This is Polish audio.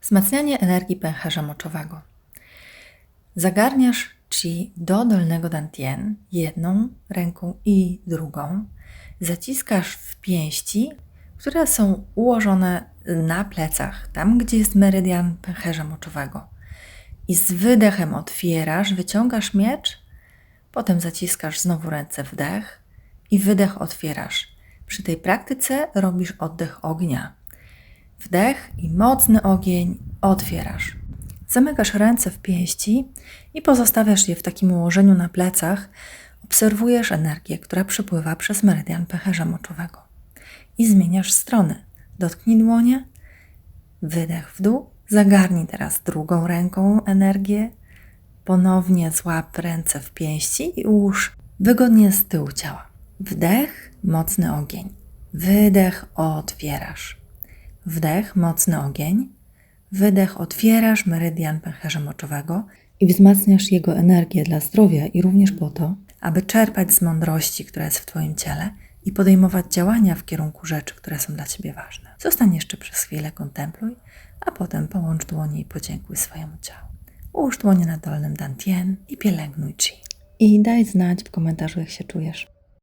Wzmacnianie energii pęcherza moczowego. Zagarniasz chi do dolnego dantien jedną ręką i drugą. Zaciskasz w pięści, które są ułożone na plecach, tam gdzie jest meridian pęcherza moczowego. I z wydechem otwierasz, wyciągasz miecz, potem zaciskasz znowu ręce wdech i wydech otwierasz. Przy tej praktyce robisz oddech ognia. Wdech i mocny ogień otwierasz. Zamykasz ręce w pięści i pozostawiasz je w takim ułożeniu na plecach. Obserwujesz energię, która przepływa przez meridian pęcherza moczowego. I zmieniasz strony. Dotknij dłonie, wydech w dół, zagarnij teraz drugą ręką energię, ponownie złap ręce w pięści i ułóż wygodnie z tyłu ciała. Wdech, mocny ogień. Wydech, otwierasz. Wdech, mocny ogień. Wydech, otwierasz meridian pęcherza moczowego i wzmacniasz jego energię dla zdrowia i również po to, aby czerpać z mądrości, która jest w Twoim ciele i podejmować działania w kierunku rzeczy, które są dla Ciebie ważne. Zostań jeszcze przez chwilę, kontempluj, a potem połącz dłonie i podziękuj swojemu ciału. Ułóż dłonie na dolnym dantien i pielęgnuj chi. I daj znać w komentarzu, jak się czujesz.